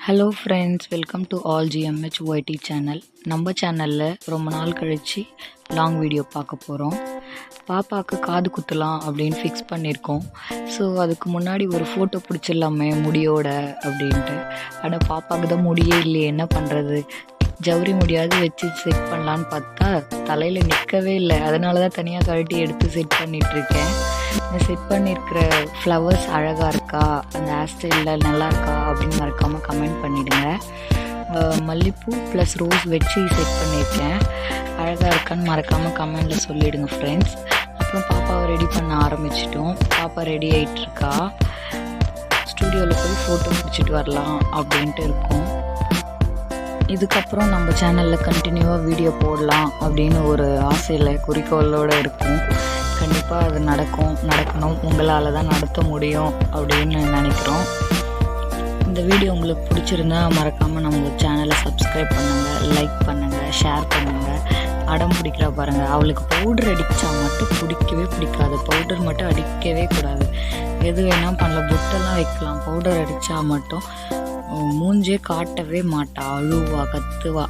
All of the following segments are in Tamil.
Hello friends welcome to all GMH YT channel நம்ம சேனலில் ரொம்ப நாள் கழித்து லாங் வீடியோ பார்க்க போகிறோம் பாப்பாவுக்கு காது குத்தலாம் அப்படின்னு ஃபிக்ஸ் பண்ணியிருக்கோம் ஸோ அதுக்கு முன்னாடி ஒரு ஃபோட்டோ பிடிச்சிடலாமே முடியோட அப்படின்ட்டு. ஆனால் பாப்பாவுக்கு தான் முடியே இல்லையே என்ன பண்ணுறது ஜவுரி முடியாது வச்சு செட் பண்ணலான்னு பார்த்தா தலையில் நிற்கவே இல்லை. அதனால தான் தனியாக கழட்டி எடுத்து செட் பண்ணிகிட்ருக்கேன் இந்த செட் பண்ணியிருக்கிற ஃப்ளவர்ஸ் அழகாக இருக்கா? அந்த ஹேர் ஸ்டைலில் நல்லா இருக்கா? அப்படின்னு மறக்காமல் கமெண்ட் பண்ணிவிடுங்க மல்லிப்பூ ப்ளஸ் ரோஸ் வச்சு செட் பண்ணியிருக்கேன் அழகாக இருக்கான்னு மறக்காமல் கமெண்டில் சொல்லிவிடுங்க ஃப்ரெண்ட்ஸ் அப்புறம் பாப்பாவை ரெடி பண்ண ஆரம்பிச்சிட்டோம். பாப்பா ரெடி ஆகிட்டுருக்கா ஸ்டூடியோவில் போய் ஃபோட்டோ பிடிச்சிட்டு வரலாம் அப்படின்ட்டு இருக்கோம். இதுக்கப்புறம் நம்ம சேனலில் கண்டினியூவாக வீடியோ போடலாம் அப்படின்னு ஒரு ஆசையில் குறிக்கோளோடு இருக்கும். கண்டிப்பாக அது நடக்கும் நடக்கணும். உங்களால் தான் நடத்த முடியும் அப்படின்னு நினைக்கிறோம். இந்த வீடியோ உங்களுக்கு பிடிச்சிருந்தா மறக்காமல் நம்ம சேனலை சப்ஸ்கிரைப் பண்ணுங்கள் லைக் பண்ணுங்கள் ஷேர் பண்ணுங்கள் அடம் பிடிக்கிறா பாருங்கள் அவளுக்கு பவுடர் அடித்தா மட்டும் பிடிக்கவே பிடிக்காது. பவுடர் மட்டும் அடிக்கவே கூடாது. எது வேணால் பண்ணல புட்டெல்லாம் வைக்கலாம். பவுடர் அடித்தா மட்டும் மூஞ்சே காட்டவே மாட்டா. அழுவா கத்துவா.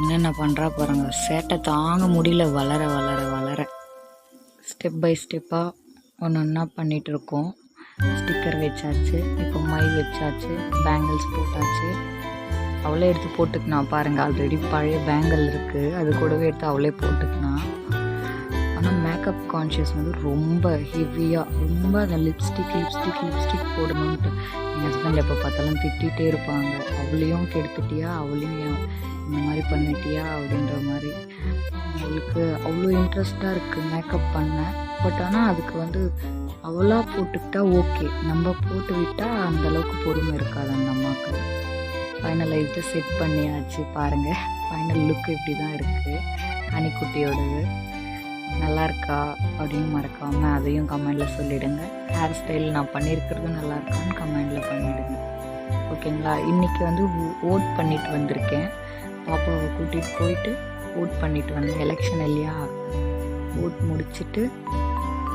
என்னென்ன பண்ணுறா பாருங்கள் சேட்டை தாங்க முடியல. வளர வளர வளர. ஸ்டெப் பை ஸ்டெப்பாக ஒன்று ஒன்றா பண்ணிகிட்ருக்கோம் ஸ்டிக்கர் வச்சாச்சு இப்போ மை வச்சாச்சு பேங்கிள்ஸ் போட்டாச்சு. அவளே எடுத்து போட்டுக்கினா பாருங்கள் ஆல்ரெடி பழைய பேங்கிள் இருக்குது அது கூடவே எடுத்து அவளே போட்டுக்கு ஆனால் மேக்கப் கான்ஷியஸ் வந்து ரொம்ப ஹெவியாக ரொம்ப அந்த லிப்ஸ்டிக் லிப்ஸ்டிக் லிப்ஸ்டிக் போடணுன்ட்டு என் ஹஸ்பண்ட் எப்போ பார்த்தாலும் திட்டிகிட்டே இருப்பாங்க. அவளையும் கெடுத்துட்டியா? அவளையும் இந்த மாதிரி பண்ணிட்டியா? அப்படின்ற மாதிரி. அவளுக்கு அவ்வளோ இன்ட்ரெஸ்டாக இருக்குது மேக்கப் பண்ண. பட் ஆனால் அதுக்கு வந்து அவளாக போட்டுக்கிட்டா ஓகே நம்ம போட்டு விட்டால் அந்தளவுக்கு பொறுமை இருக்காது அந்த அம்மாவுக்கு. ஃபைனலைஸ்டு செட் பண்ணியாச்சு பாருங்கள் ஃபைனல் லுக் இப்படி தான் இருக்குது கனிக்குட்டியோடது நல்லா இருக்கா அப்படின்னு மறக்காமல் அதையும் கமெண்டில் சொல்லிவிடுங்க ஹேர் ஸ்டைல் நான் பண்ணியிருக்கிறது நல்லா இருக்கான்னு கமெண்டில் பண்ணிவிடுங்க ஓகேங்களா? இன்றைக்கி வந்து ஓட் பண்ணிட்டு வந்திருக்கேன். பாப்பாவை கூட்டிகிட்டு போயிட்டு ஓட் பண்ணிட்டு வந்தேன். எலெக்ஷன் இல்லையா? ஓட் முடிச்சுட்டு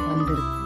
வந்துருக்கு